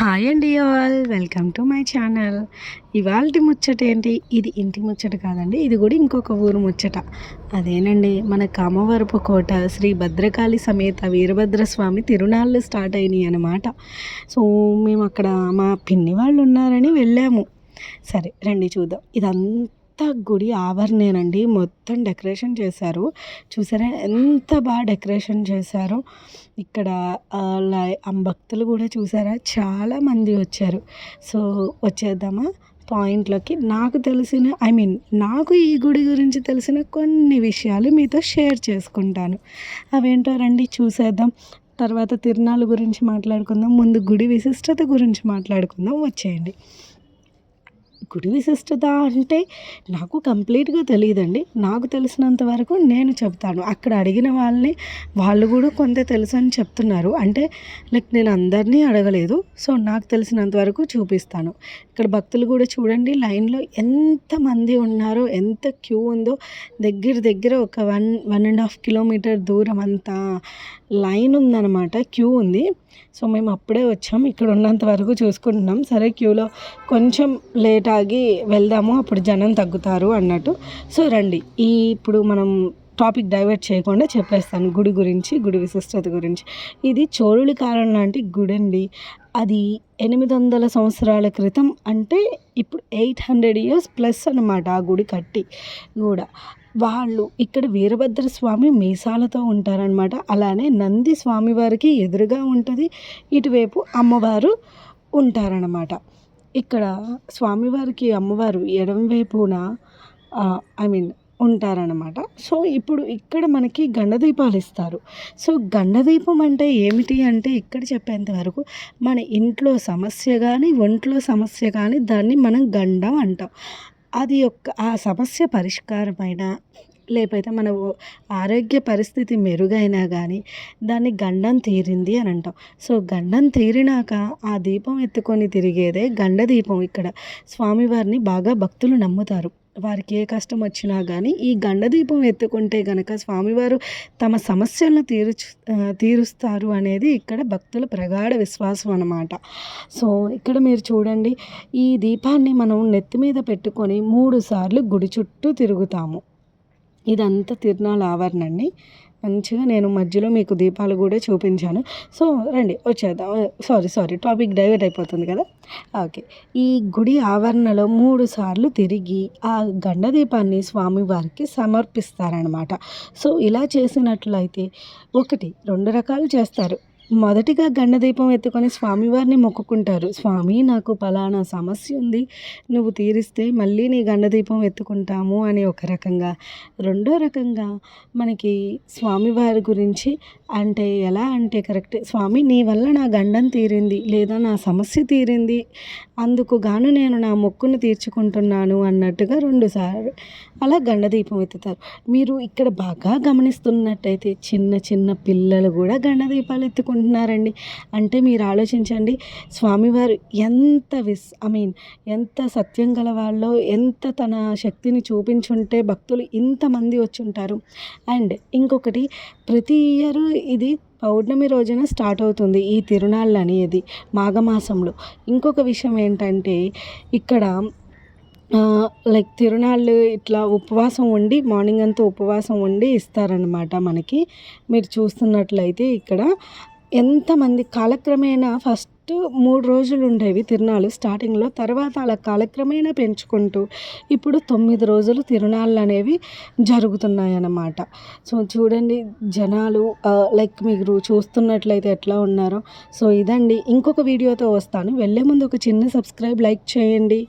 Hi అండి all welcome to my channel ఇవాళ ముచ్చట ఏంటి? ఇది ఇంటి ముచ్చట కాదండి ఇది కూడా ఇంకొక ఊరు ముచ్చట. అదేనండి మన కామవరపు కోట శ్రీ భద్రకాళి సమేత వీరభద్రస్వామి తిరునాళ్ళు స్టార్ట్ అయినాయి అన్నమాట. సో మేము అక్కడ మా పిన్ని వాళ్ళు ఉన్నారని వెళ్ళాము. సరే రండి చూద్దాం. ఇదంతా గుడి ఆవరణేనండి. మొత్తం డెకరేషన్ చేశారు. చూసారా ఎంత బాగా డెకరేషన్ చేశారో. ఇక్కడ ఆ, భక్తులు కూడా చూసారా? చాలా మంది వచ్చారు. సో వచ్చేద్దామా? పాయింట్లోకి. నాకు తెలిసిన ఐ మీన్ నాకు ఈ గుడి గురించి తెలిసిన కొన్ని విషయాలు మీతో షేర్ చేసుకుంటాను. అవేంటో రండి చూసేద్దాం. తర్వాత తిరునాళ్ళ గురించి మాట్లాడుకుందాం. ముందు గుడి విశిష్టత గురించి మాట్లాడుకుందాం. వచ్చేయండి. గుడి విశిష్టత అంటే నాకు కంప్లీట్గా తెలియదండి నాకు తెలిసినంత వరకు నేను చెప్తాను. అక్కడ అడిగిన వాళ్ళని వాళ్ళు కూడా కొంత తెలుసు అని చెప్తున్నారు. అంటే లైక్ నేను అందరినీ అడగలేదు. సో నాకు తెలిసినంత వరకు చూపిస్తాను. ఇక్కడ భక్తులు కూడా చూడండి లైన్లో ఎంతమంది ఉన్నారో ఎంత క్యూ ఉందో దగ్గర దగ్గర ఒక one one and half kilometre దూరం అంతా లైన్ ఉందన్నమాట క్యూ ఉంది. సో మేము అప్పుడే వచ్చాం. ఇక్కడ ఉన్నంత వరకు చూసుకుంటున్నాం. సరే క్యూలో కొంచెం లేట్ ఆగి వెళ్దాము అప్పుడు జనం తగ్గుతారు అన్నట్టు. సో రండి. ఈ ఇప్పుడు మనం టాపిక్ డైవర్ట్ చేయకుండా చెప్పేస్తాను గుడి గురించి గుడి విశిష్టత గురించి. ఇది చోళుల కాలం లాంటి గుడి అండి అది ఎనిమిది వందల సంవత్సరాల క్రితం అంటే ఇప్పుడు ఎయిట్ హండ్రెడ్ ఇయర్స్ ప్లస్ అనమాట ఆ గుడి కట్టి కూడా. వాళ్ళు ఇక్కడ వీరభద్ర స్వామి మీసాలతో ఉంటారనమాట అలానే నంది స్వామివారికి ఎదురుగా ఉంటుంది. ఇటువైపు అమ్మవారు ఉంటారనమాట ఇక్కడ స్వామివారికి అమ్మవారు ఎడం వైపున ఐ మీన్ ఉంటారనమాట సో ఇప్పుడు ఇక్కడ మనకి గండదీపాలు ఇస్తారు. సో గండదీపం అంటే ఏమిటి అంటే ఇక్కడ చెప్పేంత వరకు మన ఇంట్లో సమస్య కానీ ఒంట్లో సమస్య కానీ దాన్ని మనం గండం అంటాం. అది యొక్క ఆ సమస్య పరిష్కారమైన లేకపోతే మన ఆరోగ్య పరిస్థితి మెరుగైనా కానీ దాన్ని గండం తీరింది అని అంటాం. సో గండం తీరినాక ఆ దీపం ఎత్తుకొని తిరిగేదే గండ దీపం ఇక్కడ. స్వామివారిని బాగా భక్తులు నమ్ముతారు. వారికి ఏ కష్టం వచ్చినా కానీ ఈ గండ దీపం ఎత్తుకుంటే గనక స్వామివారు తమ సమస్యలను తీరుచు తీరుస్తారు అనేది ఇక్కడ భక్తుల ప్రగాఢ విశ్వాసం అన్నమాట. సో ఇక్కడ మీరు చూడండి. ఈ దీపాన్ని మనం నెత్తి మీద పెట్టుకొని మూడు సార్లు గుడి చుట్టూ తిరుగుతాము. ఇదంతా తిరునాళ్ళ ఆవరణ అండి. మంచిగా నేను మధ్యలో మీకు దీపాలు కూడా చూపించాను. సో రండి వచ్చేద్దాం. సారీ సారీ టాపిక్ డైవర్ట్ అయిపోతుంది కదా? ఓకే ఈ గుడి ఆవరణలో మూడు సార్లు తిరిగి ఆ గండ దీపాన్ని స్వామివారికి సమర్పిస్తారనమాట సో ఇలా చేసినట్లయితే ఒకటి రెండు రకాలు చేస్తారు. మొదటిగా గండదీపం ఎత్తుకొని స్వామివారిని మొక్కుకుంటారు. స్వామి నాకు పలానా సమస్య ఉంది. నువ్వు తీరిస్తే మళ్ళీ నీ గండదీపం ఎత్తుకుంటాము అని ఒక రకంగా. రెండో రకంగా మనకి స్వామివారి గురించి అంటే ఎలా అంటే కరెక్ట్. స్వామి నీ వల్ల నా గండం తీరింది లేదా నా సమస్య తీరింది అందుకు గాను నేను నా మొక్కును తీర్చుకుంటున్నాను అన్నట్టుగా రెండుసార్లు అలా గండదీపం ఎత్తుతారు. మీరు ఇక్కడ బాగా గమనిస్తున్నట్టయితే చిన్న చిన్న పిల్లలు కూడా గండదీపాలు ఎత్తుకుంటున్నారండి. అంటే మీరు ఆలోచించండి స్వామివారు ఎంత విస్ ఐ మీన్ ఎంత సత్యం గల వాళ్ళో ఎంత తన శక్తిని చూపించుంటే భక్తులు ఇంతమంది వచ్చి ఉంటారు అండ్ ఇంకొకటి ప్రతి ఇయర్ ఇది పౌర్ణమి రోజున స్టార్ట్ అవుతుంది ఈ తిరునాళ్ళు అనేది మాఘమాసంలో. ఇంకొక విషయం ఏంటంటే ఇక్కడ లైక్ తిరునాళ్ళు ఇట్లా ఉపవాసం ఉండి మార్నింగ్ అంతా ఉపవాసం ఉండి ఇస్తారనమాట మనకి. మీరు చూస్తున్నట్లయితే ఇక్కడ ఎంతమంది కాలక్రమేణా ఫస్ట్ మూడు రోజులు ఉండేవి తిరునాళ్ళు స్టార్టింగ్లో. తర్వాత అలా కాలక్రమేణా పెంచుకుంటూ ఇప్పుడు తొమ్మిది రోజులు తిరునాళ్ళు అనేవి జరుగుతున్నాయి అన్నమాట సో చూడండి జనాలు లైక్ మీరు చూస్తున్నట్లయితే ఎట్లా ఉన్నారో. సో ఇదండి. ఇంకొక వీడియోతో వస్తాను. వెళ్ళే ముందు ఒక చిన్న సబ్స్క్రైబ్ లైక్ చేయండి.